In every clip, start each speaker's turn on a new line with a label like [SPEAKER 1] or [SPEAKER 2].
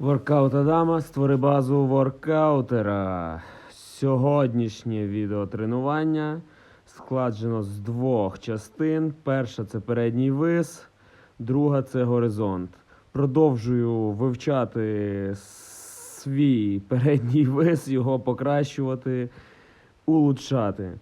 [SPEAKER 1] Воркаут Адама, створи базу воркаутера. Сьогоднішнє відеотренування складжено з двох частин. Перша це передній вис, друга це горизонт. Продовжую вивчати свій передній вис, його покращувати, улучшати.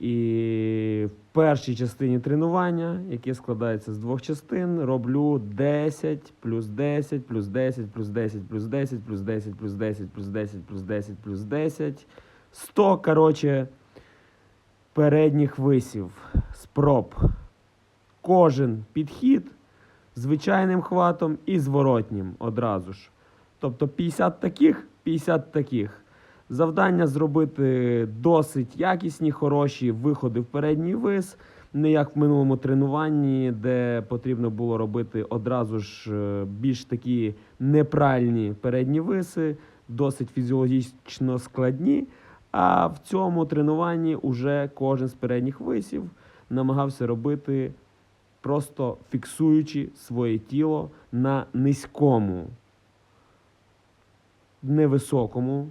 [SPEAKER 1] І в першій частині тренування, яке складається з двох частин, роблю 10 плюс 10 плюс 10 плюс 10 плюс 10 плюс 10 плюс 10 плюс 10 плюс 10 плюс 10. 100, коротше, передніх висів, спроб. Кожен підхід звичайним хватом і зворотнім одразу ж. Тобто 50 таких, 50 таких. Завдання зробити досить якісні, хороші виходи в передній вис, не як в минулому тренуванні, де потрібно було робити одразу ж е, більш такі неправильні передні виси, досить фізіологічно складні. А в цьому тренуванні уже кожен з передніх висів намагався робити, просто фіксуючи своє тіло на низькому, невисокому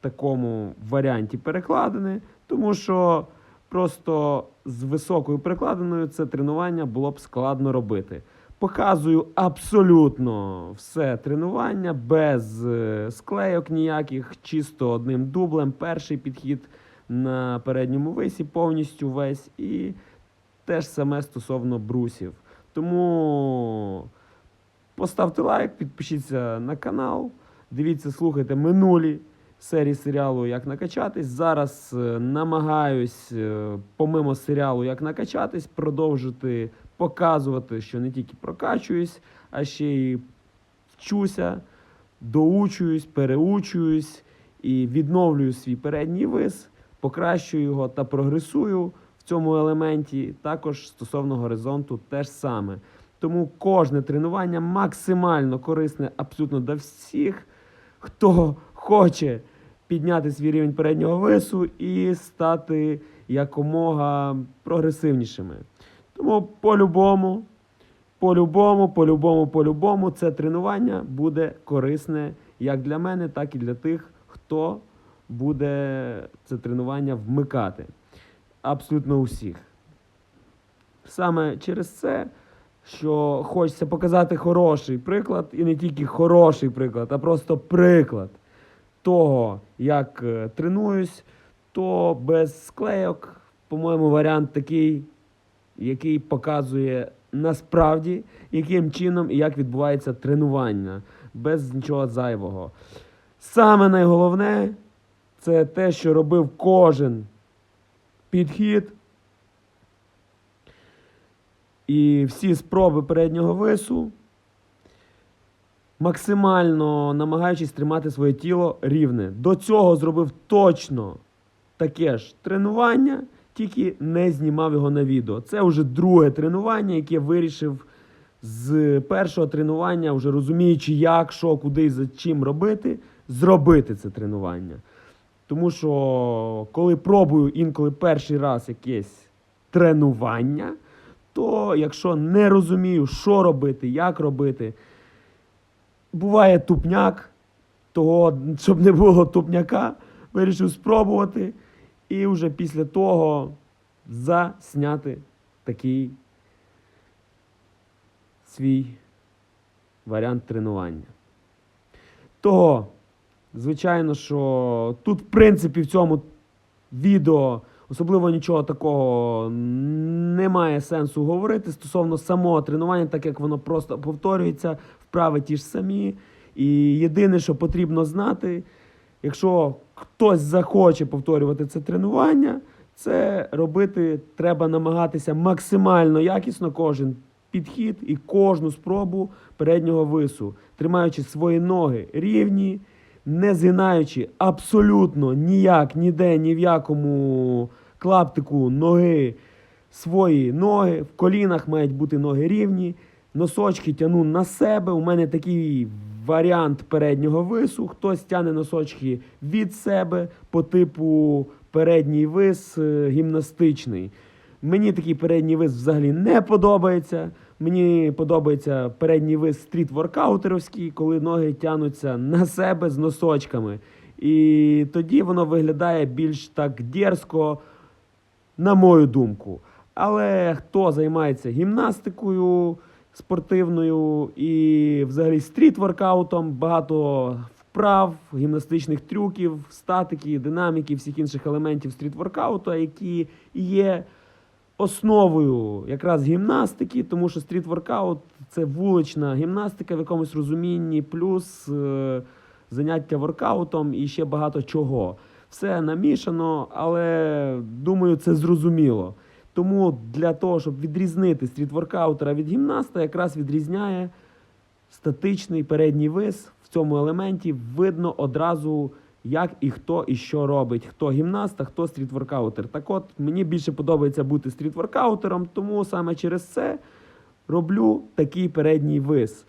[SPEAKER 1] такому варіанті перекладини, тому що просто з високою перекладиною це тренування було б складно робити. Показую абсолютно все тренування без е, склейок ніяких, чисто одним дублем. Перший підхід на передньому висі повністю весь, і теж саме стосовно брусів. Тому поставте лайк, підпишіться на канал, дивіться, слухайте минулі серії серіалу Як накачатись. Зараз е, намагаюсь, е, помимо серіалу Як накачатись, продовжити показувати, що не тільки прокачуюсь, а ще й вчуся, доучуюсь, переучуюсь і відновлюю свій передній вис, покращую його та прогресую в цьому елементі. Також стосовно горизонту теж саме. Тому кожне тренування максимально корисне абсолютно для всіх, хто хоче підняти свій рівень переднього вису і стати якомога прогресивнішими. Тому по-любому, по-любому, по-любому, по-любому це тренування буде корисне як для мене, так і для тих, хто буде це тренування вмикати. Абсолютно усіх. Саме через це, що хочеться показати хороший приклад, і не тільки хороший приклад, а просто приклад того, як е, тренуюсь, то без склейок, по-моєму, варіант такий, який показує насправді, яким чином і як відбувається тренування, без нічого зайвого. Саме найголовне це те, що робив кожен підхід. І всі спроби переднього вису, максимально намагаючись тримати своє тіло рівне. До цього зробив точно таке ж тренування, тільки не знімав його на відео. Це вже друге тренування, яке вирішив з першого тренування, вже розуміючи, як, що, куди і за чим робити, зробити це тренування. Тому що коли пробую інколи перший раз якесь тренування, то якщо не розумію, що робити, як робити, буває тупняк, того, щоб не було тупняка, вирішив спробувати і вже після того засняти такий свій варіант тренування. Того, звичайно, що тут, в принципі, в цьому відео особливо нічого такого немає сенсу говорити стосовно самого тренування, так як воно просто повторюється, вправи ті ж самі. І єдине, що потрібно знати, якщо хтось захоче повторювати це тренування, це робити треба намагатися максимально якісно кожен підхід і кожну спробу переднього вису, тримаючи свої ноги рівні, не згинаючи абсолютно ніяк, ніде, ні в якому клаптику ноги свої ноги. В колінах мають бути ноги рівні. Носочки тяну на себе. У мене такий варіант переднього вису. Хтось тягне носочки від себе по типу передній вис е, гімнастичний. Мені такий передній вис взагалі не подобається. Мені подобається передній вис стріт-воркаутеровський, коли ноги тянуться на себе з носочками. І тоді воно виглядає більш так дерзко, на мою думку. Але хто займається гімнастикою спортивною і взагалі стріт-воркаутом, багато вправ, гімнастичних трюків, статики, динаміки, всіх інших елементів стріт-воркауту, які є основою якраз гімнастики, тому що стріт-воркаут це вулична гімнастика в якомусь розумінні, плюс е, заняття воркаутом і ще багато чого. Все намішано, але думаю, це зрозуміло. Тому для того, щоб відрізнити стріт-воркаутера від гімнаста, якраз відрізняє статичний передній вис в цьому елементі. Видно одразу, як і хто і що робить. Хто гімнаст, а хто стріт-воркаутер. Так от, мені більше подобається бути стріт-воркаутером, тому саме через це роблю такий передній вис.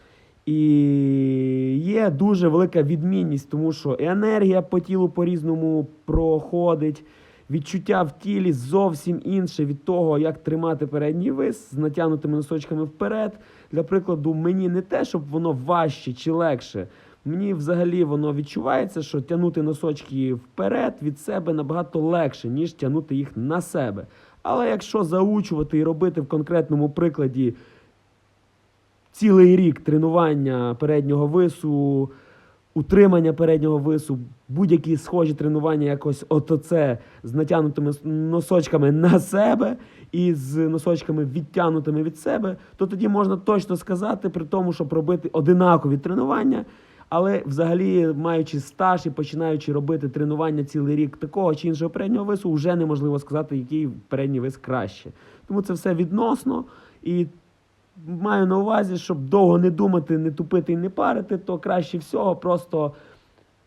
[SPEAKER 1] І є дуже велика відмінність, тому що і енергія по тілу по-різному проходить. Відчуття в тілі зовсім інше від того, як тримати передній вис з натягнутими носочками вперед. Для прикладу, мені не те, щоб воно важче чи легше. Мені взагалі воно відчувається, що тягнути носочки вперед від себе набагато легше, ніж тягнути їх на себе. Але якщо заучувати і робити в конкретному прикладі цілий рік тренування переднього вису, утримання переднього вису, будь-які схожі тренування, якось ОТЦ з натягнутими носочками на себе і з носочками відтягнутими від себе, то тоді можна точно сказати, при тому, щоб робити одинакові тренування. Але взагалі, маючи стаж і починаючи робити тренування цілий рік такого чи іншого переднього вису, вже неможливо сказати, який передній вис краще. Тому це все відносно. І маю на увазі, щоб довго не думати, не тупити і не парити, то краще всього просто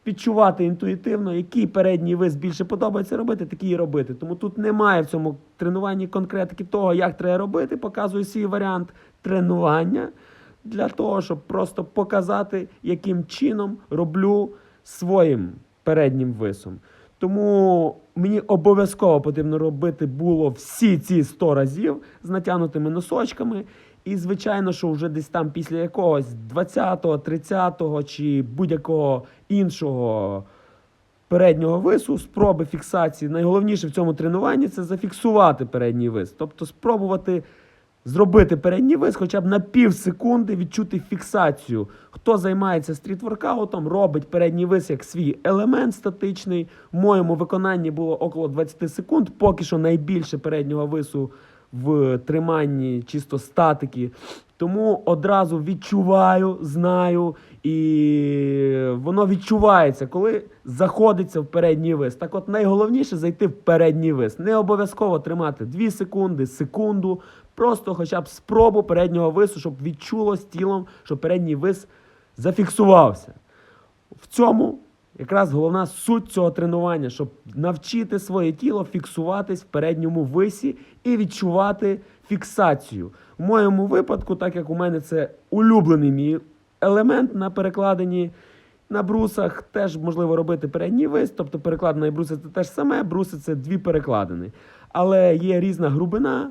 [SPEAKER 1] відчувати інтуїтивно, який передній вис більше подобається робити, такий і робити. Тому тут немає в цьому тренуванні конкретики того, як треба робити. Показую свій варіант тренування для того, щоб просто показати, яким чином роблю своїм переднім висом. Тому мені обов'язково потрібно робити було всі ці 100 разів з натягнутими носочками. І, звичайно, що вже десь там після якогось 20-го, 30-го чи будь-якого іншого переднього вису, спроби фіксації. Найголовніше в цьому тренуванні це зафіксувати передній вис. Тобто спробувати зробити передній вис хоча б на пів секунди відчути фіксацію. Хто займається стріт-воркаутом, робить передній вис як свій елемент статичний. В моєму виконанні було около 20 секунд, поки що найбільше переднього вису в триманні чисто статики. Тому одразу відчуваю, знаю, і воно відчувається, коли заходиться в передній вис. Так от найголовніше зайти в передній вис. Не обов'язково тримати 2 секунди, секунду, просто хоча б спробу переднього вису, щоб відчулось тілом, що передній вис зафіксувався. В цьому якраз головна суть цього тренування, щоб навчити своє тіло фіксуватись в передньому висі і відчувати фіксацію. В моєму випадку, так як у мене це улюблений мій елемент на перекладенні. На брусах теж можливо робити передній вис, тобто перекладена і бруси це те ж саме, бруси це дві перекладини. Але є різна грубина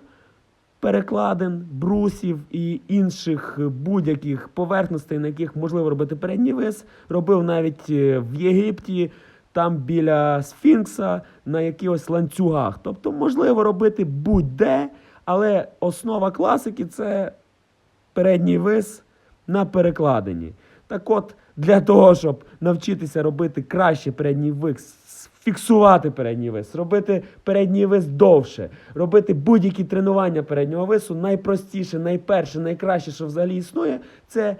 [SPEAKER 1] перекладин, брусів і інших будь-яких поверхностей, на яких можливо робити передній вис. Робив навіть е, в Єгипті, там біля Сфінкса, на якихось ланцюгах. Тобто, можливо робити будь-де, але основа класики це передній вис на перекладині. Так от, для того, щоб навчитися робити краще передній вис, фіксувати передній вис, робити передній вис довше, робити будь-які тренування переднього вису, найпростіше, найперше, найкраще, що взагалі існує, це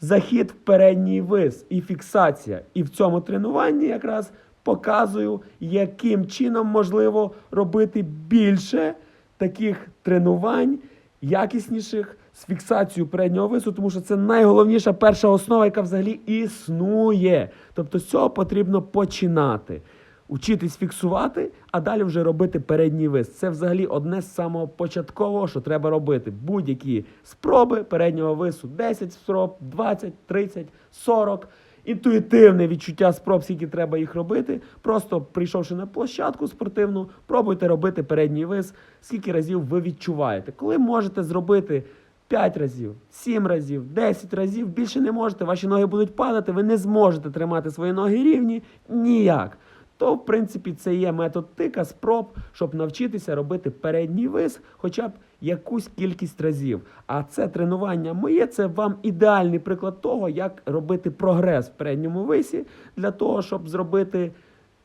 [SPEAKER 1] захід в передній вис і фіксація. І в цьому тренуванні якраз показую, яким чином можливо робити більше таких тренувань, якісніших з фіксацією переднього вису, тому що це найголовніша перша основа, яка взагалі існує. Тобто з цього потрібно починати. Учитись фіксувати, а далі вже робити передній вис. Це взагалі одне з самого початкового, що треба робити. Будь-які спроби переднього вису. 10 спроб, 20, 30, 40. Інтуїтивне відчуття спроб, скільки треба їх робити. Просто прийшовши на площадку спортивну, пробуйте робити передній вис, скільки разів ви відчуваєте. Коли можете зробити 5 разів, 7 разів, 10 разів більше не можете, ваші ноги будуть падати, ви не зможете тримати свої ноги рівні ніяк. То, в принципі, це є метод тика, спроб, щоб навчитися робити передній вис хоча б якусь кількість разів. А це тренування моє, це вам ідеальний приклад того, як робити прогрес в передньому висі для того, щоб зробити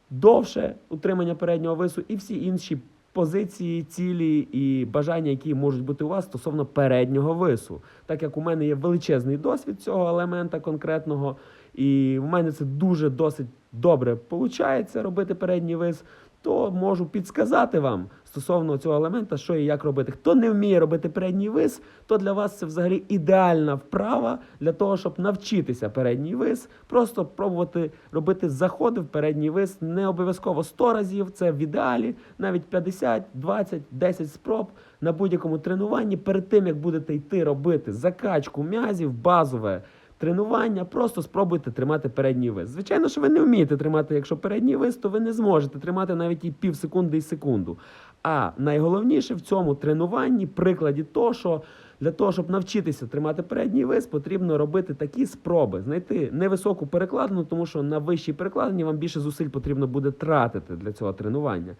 [SPEAKER 1] довше утримання переднього вису і всі інші позиції, цілі і бажання, які можуть бути у вас стосовно переднього вису. Так як у мене є величезний досвід цього елемента конкретного, і в мене це дуже досить добре виходить робити передній вис, то можу підсказати вам стосовно цього елемента, що і як робити. Хто не вміє робити передній вис, то для вас це взагалі ідеальна вправа для того, щоб навчитися передній вис, просто пробувати робити заходи в передній вис, не обов'язково 100 разів, це в ідеалі, навіть 50, 20, 10 спроб на будь-якому тренуванні. Перед тим як будете йти робити закачку м'язів, базове. Тренування, просто спробуйте тримати передній вис. Звичайно, що ви не вмієте тримати, якщо передній вис, то ви не зможете тримати навіть і пів секунди і секунду. А найголовніше в цьому тренуванні, прикладі того, що для того, щоб навчитися тримати передній вис, потрібно робити такі спроби, знайти невисоку перекладину, тому що на вищій перекладині вам більше зусиль потрібно буде тратити для цього тренування.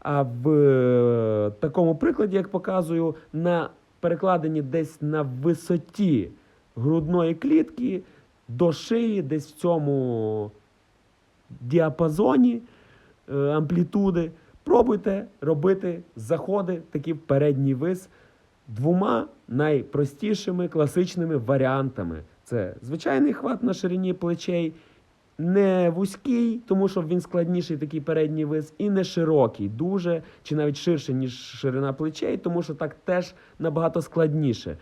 [SPEAKER 1] А в е, такому прикладі, як показую, на перекладині десь на висоті грудної клітки до шиї, десь в цьому діапазоні е, амплітуди. Пробуйте робити заходи такі в передній вис двома найпростішими класичними варіантами. Це звичайний хват на ширині плечей, не вузький, тому що він складніший такий передній вис, і не широкий, дуже чи навіть ширше, ніж ширина плечей, тому що так теж набагато складніше.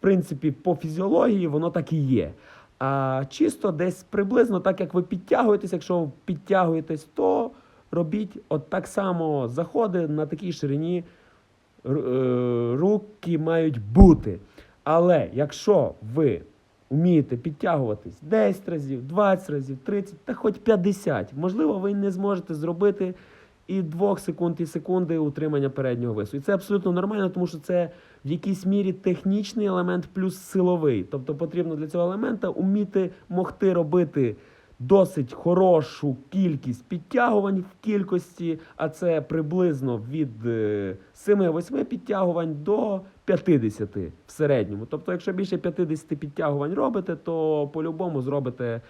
[SPEAKER 1] Принципі, по фізіології воно так і є. А чисто десь приблизно так, як ви підтягуєтесь, якщо ви підтягуєтесь, то робіть от так само заходи на такій ширині е, руки мають бути. Але якщо ви вмієте підтягуватись 10 разів, 20 разів, 30 та хоч 50, можливо, ви не зможете зробити і 2 секунд, і секунди утримання переднього весу. І це абсолютно нормально, тому що це в якійсь мірі технічний елемент плюс силовий. Тобто потрібно для цього елемента вміти могти робити досить хорошу кількість підтягувань в кількості, а це приблизно від е, 7-8 підтягувань до 50 в середньому. Тобто, якщо більше 50 підтягувань робите, то по-любому зробите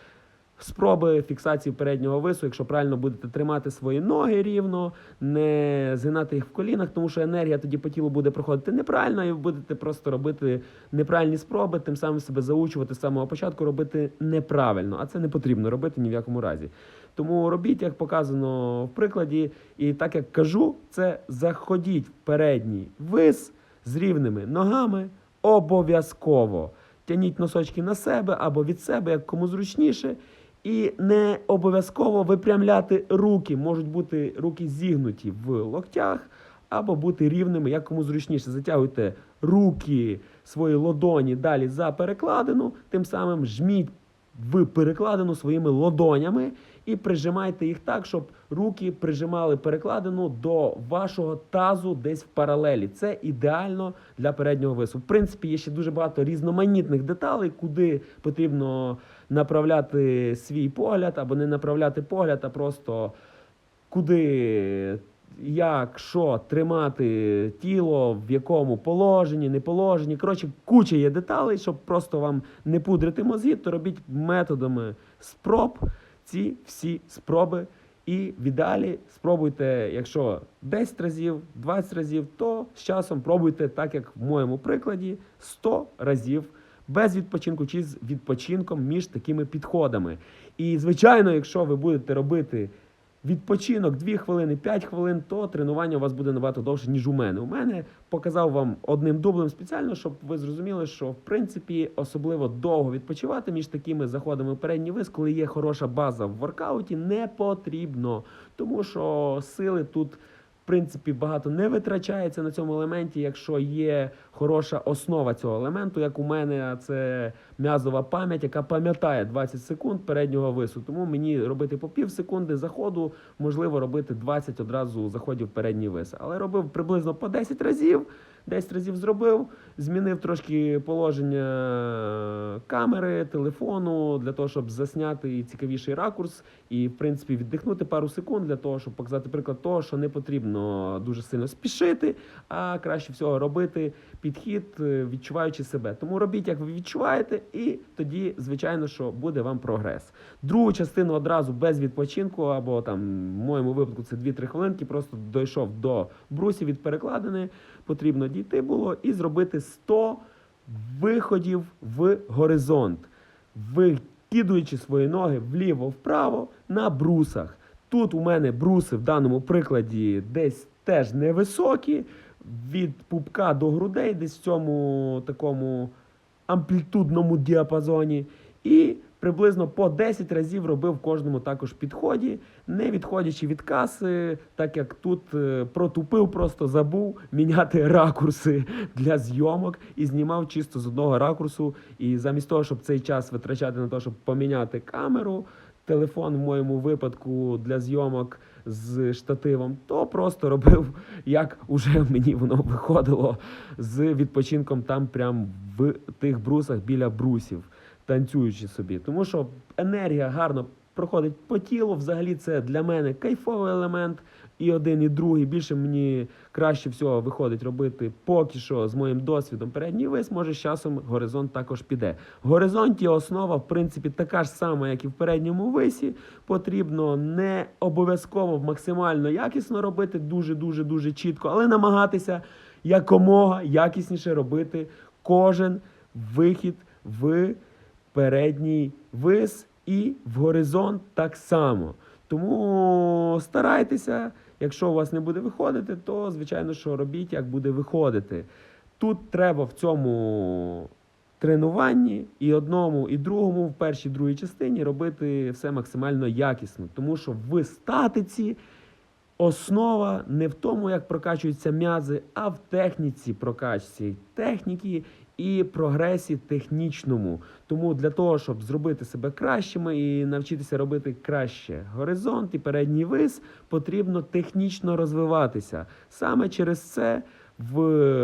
[SPEAKER 1] спроби фіксації переднього вису, якщо правильно будете тримати свої ноги рівно, не згинати їх в колінах, тому що енергія тоді по тілу буде проходити неправильно, і ви будете просто робити неправильні спроби, тим самим себе заучувати з самого початку, робити неправильно, а це не потрібно робити ні в якому разі. Тому робіть, як показано в прикладі, і так як кажу, це заходіть в передній вис з рівними ногами обов'язково. Тяніть носочки на себе або від себе, як кому зручніше. І не обов'язково випрямляти руки. Можуть бути руки зігнуті в локтях, або бути рівними, як кому зручніше. Затягуйте руки, свої лодоні далі за перекладину, тим самим жміть в перекладину своїми лодонями і прижимайте їх так, щоб руки прижимали перекладину до вашого тазу десь в паралелі. Це ідеально для переднього вису. В принципі, є ще дуже багато різноманітних деталей, куди потрібно направляти свій погляд або не направляти погляд, а просто куди. Як що тримати тіло, в якому положенні, не положенні. Коротше, куча є деталей, щоб просто вам не пудрити мозги, то робіть методами спроб ці всі спроби. І в ідеалі спробуйте, якщо 10 разів, 20 разів, то з часом пробуйте, так як в моєму прикладі, 100 разів без відпочинку чи з відпочинком між такими підходами. І, звичайно, якщо ви будете робити відпочинок 2 хвилини, 5 хвилин, то тренування у вас буде набагато довше, ніж у мене. У мене показав вам одним дублем спеціально, щоб ви зрозуміли, що в принципі особливо довго відпочивати між такими заходами передній вис, коли є хороша база в воркауті, не потрібно. Тому що сили тут. Принципі, багато не витрачається на цьому елементі, якщо є хороша основа цього елементу, як у мене, це м'язова пам'ять, яка пам'ятає 20 секунд переднього вису. Тому мені робити по пів секунди заходу, можливо, робити 20 одразу заходів передній вис. Але робив приблизно по 10 разів 10 разів зробив, змінив трошки положення камери, телефону для того, щоб засняти цікавіший ракурс і, в принципі, віддихнути пару секунд для того, щоб показати приклад того, що не потрібно дуже сильно спішити, а краще всього робити підхід, е, відчуваючи себе. Тому робіть, як ви відчуваєте, і тоді, звичайно, що буде вам прогрес. Другу частину одразу без відпочинку, або там, в моєму випадку, це 2-3 хвилинки, просто дійшов до брусів від перекладини. Потрібно дійти було і зробити 100 виходів в горизонт, викидуючи свої ноги вліво-вправо на брусах. Тут у мене бруси в даному прикладі десь теж невисокі, від пупка до грудей, десь в цьому такому амплітудному діапазоні. І приблизно по 10 разів робив в кожному також підході, не відходячи від каси, так як тут е, протупив, просто забув міняти ракурси для зйомок і знімав чисто з одного ракурсу. І замість того, щоб цей час витрачати на те, щоб поміняти камеру, телефон в моєму випадку для зйомок з штативом, то просто робив, як уже мені воно виходило з відпочинком там, прям в тих брусах біля брусів, танцюючи собі. Тому що енергія гарно проходить по тілу. Взагалі, це для мене кайфовий елемент. І один, і другий. Більше мені краще всього виходить робити поки що з моїм досвідом передній вис, може з часом горизонт також піде. В горизонті основа, в принципі, така ж сама, як і в передньому висі. Потрібно не обов'язково максимально якісно робити, дуже, дуже, дуже чітко, але намагатися якомога якісніше робити кожен вихід в передній вис і в горизонт так само. Тому старайтеся, якщо у вас не буде виходити, то звичайно, що робіть, як буде виходити. Тут треба в цьому тренуванні і одному, і другому, в першій другій частині робити все максимально якісно, тому що в статиці основа не в тому, як прокачуються м'язи, а в техніці прокачці техніки і прогресі технічному. Тому для того, щоб зробити себе кращими і навчитися робити краще горизонт і передній вис, потрібно технічно розвиватися. Саме через це в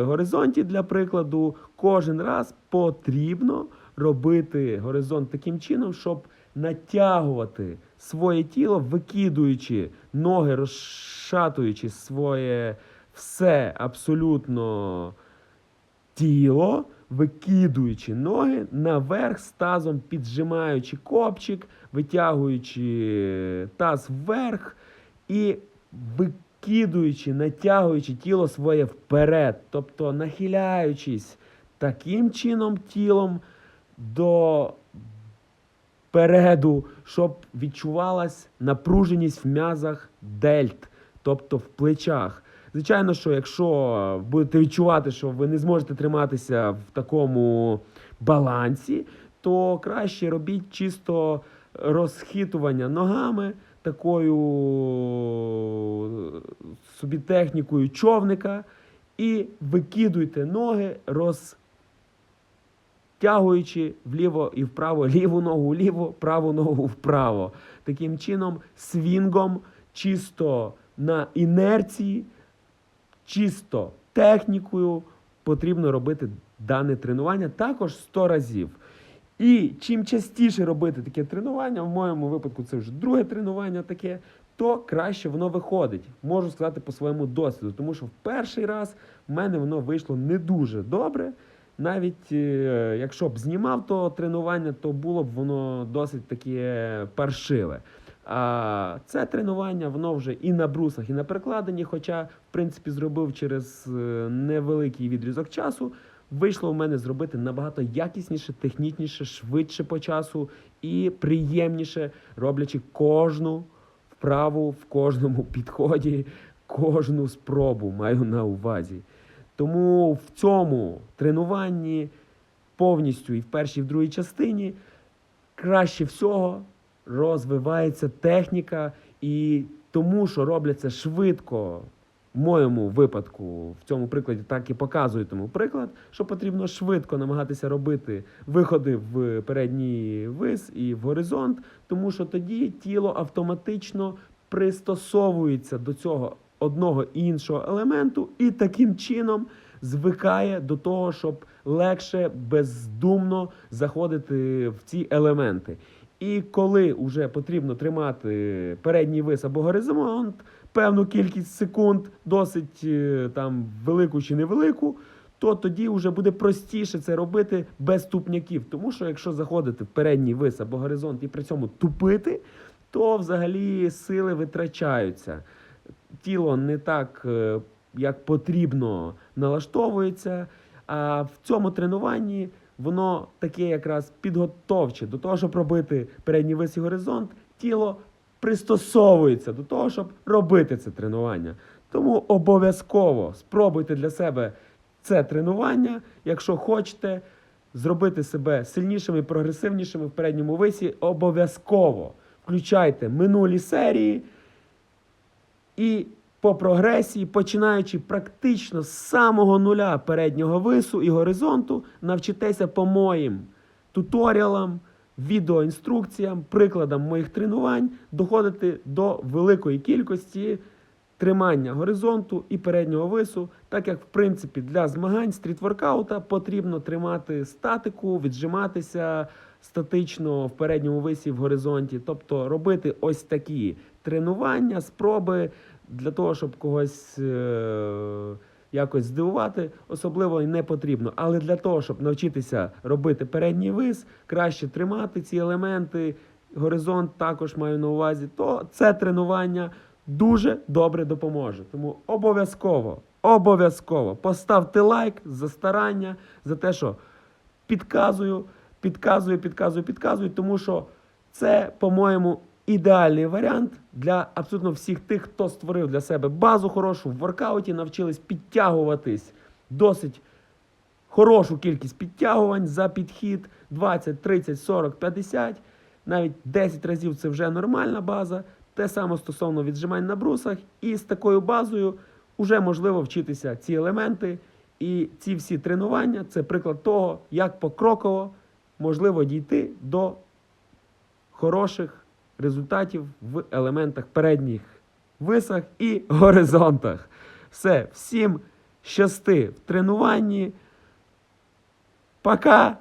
[SPEAKER 1] горизонті, для прикладу, кожен раз потрібно робити горизонт таким чином, щоб натягувати своє тіло, викидуючи ноги, розшатуючи своє все абсолютно тіло, викидуючи ноги наверх з тазом, піджимаючи копчик, витягуючи таз вверх і викидуючи, натягуючи тіло своє вперед, тобто нахиляючись таким чином тілом до переду, щоб відчувалась напруженість в м'язах дельт, тобто в плечах. Звичайно, що якщо будете відчувати, що ви не зможете триматися в такому балансі, то краще робіть чисто розхитування ногами, такою собі технікою човника, і викидуйте ноги, розтягуючи вліво і вправо, ліву ногу вліво, праву ногу вправо. Таким чином, свінгом, чисто на інерції чисто технікою потрібно робити дане тренування також 100 разів. І чим частіше робити таке тренування, в моєму випадку це вже друге тренування таке, то краще воно виходить. Можу сказати по своєму досвіду, тому що в перший раз в мене воно вийшло не дуже добре. Навіть е, якщо б знімав то тренування, то було б воно досить таке паршиве. А це тренування воно вже і на брусах, і на перекладині, хоча, в принципі, зробив через е, невеликий відрізок часу. Вийшло у мене зробити набагато якісніше, технічніше, швидше по часу і приємніше, роблячи кожну вправу в кожному підході, кожну спробу маю на увазі. Тому в цьому тренуванні повністю і в першій, і в другій частині краще всього розвивається техніка, і тому, що робляться швидко, в моєму випадку, в цьому прикладі, так і показую тому приклад, що потрібно швидко намагатися робити виходи в передній вис і в горизонт, тому що тоді тіло автоматично пристосовується до цього одного і іншого елементу, і таким чином звикає до того, щоб легше, бездумно заходити в ці елементи. І коли вже потрібно тримати передній вис або горизонт, певну кількість секунд, досить е, там велику чи невелику, то тоді вже буде простіше це робити без тупняків. Тому що якщо заходити в передній вис або горизонт і при цьому тупити, то взагалі сили витрачаються. Тіло не так, е, як потрібно, налаштовується. А в цьому тренуванні воно таке якраз підготовче до того, щоб робити передній вис горизонт, тіло пристосовується до того, щоб робити це тренування. Тому обов'язково спробуйте для себе це тренування, якщо хочете зробити себе сильнішими прогресивнішими в передньому висі, обов'язково включайте минулі серії і по прогресії, починаючи практично з самого нуля переднього вису і горизонту, навчитеся по моїм туторіалам, відеоінструкціям, прикладам моїх тренувань доходити до великої кількості тримання горизонту і переднього вису, так як в принципі для змагань стрітворкаута потрібно тримати статику, віджиматися статично в передньому висі в горизонті, тобто робити ось такі тренування, спроби для того, щоб когось е- якось здивувати, особливо не потрібно. Але для того, щоб навчитися робити передній вис, краще тримати ці елементи, горизонт також маю на увазі, то це тренування дуже добре допоможе. Тому обов'язково, обов'язково поставте лайк за старання, за те, що підказую, підказую, підказую, підказую, тому що це, по-моєму, ідеальний варіант для абсолютно всіх тих, хто створив для себе базу хорошу в воркауті, навчились підтягуватись досить хорошу кількість підтягувань за підхід 20, 30, 40, 50, навіть 10 разів це вже нормальна база. Те саме стосовно віджимань на брусах, і з такою базою вже можливо вчитися ці елементи. І ці всі тренування це приклад того, як покроково можливо дійти до хороших результатів в елементах передніх висах і горизонтах. Все, всім щасти в тренуванні. Пока!